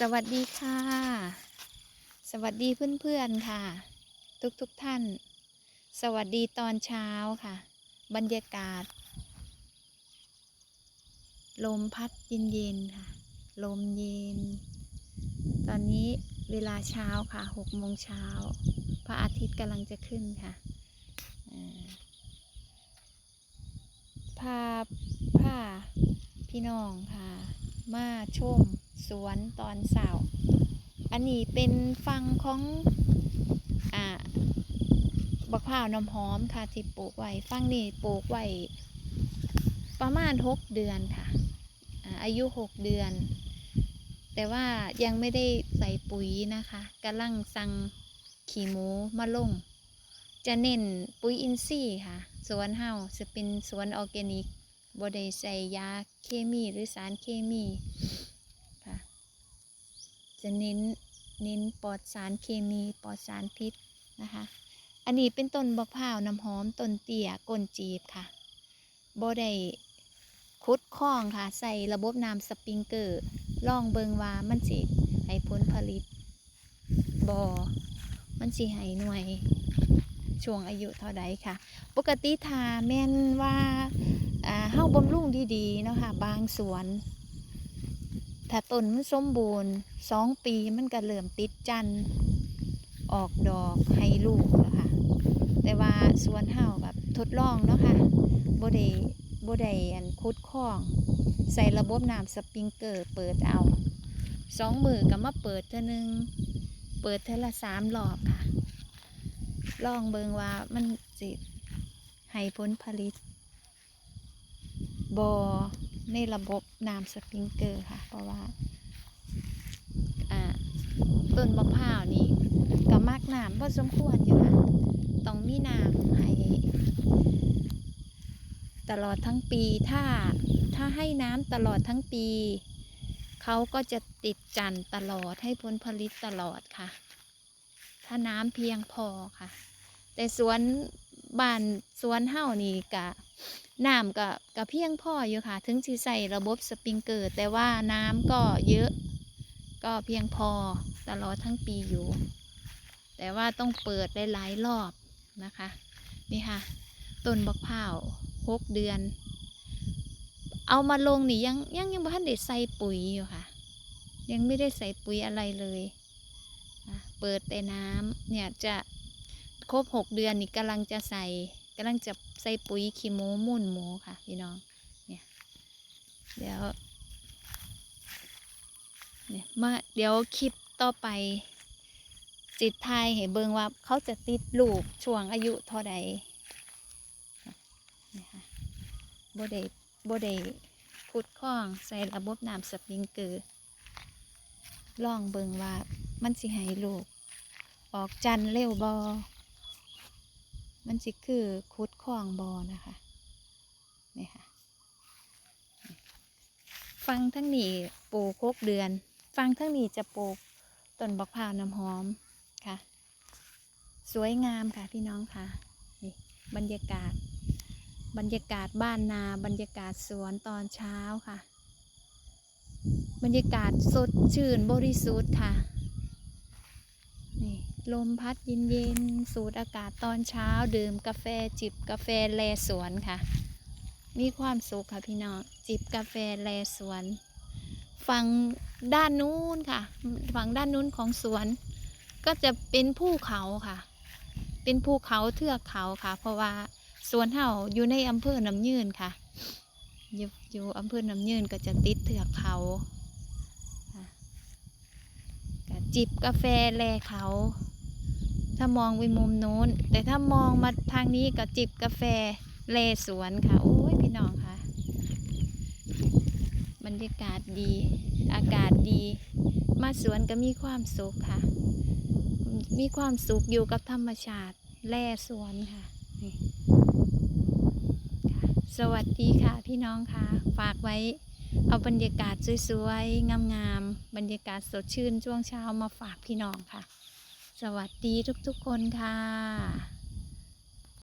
สวัสดีค่ะ สวัสดีเพื่อนๆค่ะ ทุกๆทท่าน สวัสดีตอนเช้าค่ะ บรรยากาศ ลมพัดเย็นๆค่ะ ลมเย็น ตอนนี้เวลาเช้าค่ะหกโมงเช้า พระอาทิตย์กำลังจะขึ้นค่ะอ่าพาพาพี่น้องค่ะ มาชม สวนตอนเสาร์อันนี้เป็นฟังของอ่าบักพร้าวน้ำหอมค่ะที่ปลูกไว้ฟังนี่ปลูกไว้ประมาณหกเดือนค่ะอายุหกเดือน แต่ว่ายังไม่ได้ใส่ปุ๋ยนะคะกำลังสั่งขี่หมูมาลง จะเน้นปุ๋ยอินทรีย์ค่ะ สวนเฮาจะเป็นสวนออร์แกนิกบ่ได้ใส่ยาเคมีหรือสารเคมี จะเน้นเน้นปลอดสารเคมีปลอดสารพิษนะคะ อันนี้เป็นต้นบักพร้าวน้ำหอมต้นเตี้ยก้นจีบค่ะบ่ได้คุดคล้องค่ะ ใส่ระบบน้ำสปริงเกอร์ลองเบิงว่ามันสิให้ผลผลิตบอมันสิให้หน่วยช่วงอายุเท่าใดค่ะ ปกติถ้าแม่นว่าอ่าเฮาบำรุงดีๆเนาะค่ะ บางสวน ถ้าต้นมันสมบูรณ์สองปีมันก็เริ่มติดจันทร์ออกดอกให้ลูกแล้วค่ะ แต่ว่าสวนเฮาแบบทดลองเนาะค่ะบ่ได้บ่ได้อันคุดคล้อง ใส่ระบบน้ำสปริงเกอร์เปิดเอาสองมือก็มาเปิดเท่านึง เปิดเท่าละสามรอบค่ะ ลองเบิงว่ามันสิให้ผลผลิตบอ ในระบบน้ำสปริงเกอร์ค่ะ เพราะว่าต้นมะพร้าวนี่ก็มากน้ำพอสมควรอยู่ค่ะ ต้องมีน้ำให้ตลอดทั้งปีถ้าถ้าให้น้ำตลอดทั้งปี เขาก็จะติดจันตลอดให้ผลผลิตตลอดค่ะ ถ้าน้ำเพียงพอค่ะ แต่สวนบ้านสวนเฮ้านี่กะน้ำก็กะเพียงพออยู่ค่ะ ถึงสิใส่ระบบสปริงเกอร์ แต่ว่าน้ำก็เยอะ ก็เพียงพอตลอดทั้งปีอยู่ แต่ว่าต้องเปิดหลายรอบนะคะ นี่ค่ะ ต้นบักพร้าวหกเดือน เอามาลงนี่ยังยังยังบ่ทันได้ใส่ปุ๋ยอยู่ค่ะ ยังไม่ได้ใส่ปุ๋ยอะไรเลย เปิดแต่น้ำเนี่ยจะ ครบหกเดือนนี่กำลังจะใส่กำลังจะใส่ปุ๋ยขี้หมูมุ่นหมูค่ะพี่น้องเนี่ยเดี๋ยวเนี่ยมาเดี๋ยวคลิปต่อไป จิตไทยให้เบิงว่าเขาจะติดลูกช่วงอายุเท่าใดนี่ค่ะโบเดโบเดพุดข้องใส่ระบบน้ำสปริงเกอร์ลองเบิงว่ามันสิให้ลูก ออกจันเร็วบอ มันสิคือคุดคล้องบอนะคะนี่ค่ะฟังทั้งนี้ปลูกหกเดือน ฟังทั้งนี้จะปลูกต้นบักพร้าวน้ำหอมค่ะ สวยงามค่ะพี่น้องค่ะนี่บรรยากาศ บรรยากาศบ้านนาบรรยากาศสวนตอนเช้าค่ะ บรรยากาศสดชื่นบริสุทธิ์ค่ะ ลมพัดเย็นๆ สูดอากาศตอนเช้า ดื่มกาแฟจิบกาแฟแลสวนค่ะ มีความสุขค่ะพี่น้อง จิบกาแฟแลสวนฝั่งด้านนู้นค่ะ ฝั่งด้านนู้นของสวน ก็จะเป็นภูเขาค่ะ เป็นภูเขาเทือกเขาค่ะ เพราะว่าสวนเฮาอยู่ในอำเภอน้ำยืนค่ะ อยู่อยู่อำเภอน้ำยืนก็จะติดเทือกเขาค่ะจิบกาแฟแลเขา ถ้ามองไปมุมโน้น แต่ถ้ามองมาทางนี้ก็จิบกาแฟแลสวนค่ะ โอ้ยพี่น้องค่ะ บรรยากาศดี อากาศดี มาสวนก็มีความสุขค่ะ มีความสุขอยู่กับธรรมชาติแล่สวนค่ะ สวัสดีค่ะพี่น้องค่ะ ฝากไว้เอาบรรยากาศสวยๆ งามๆ บรรยากาศสดชื่นช่วงเช้ามาฝากพี่น้องค่ะ สวัสดีทุกๆคนค่ะ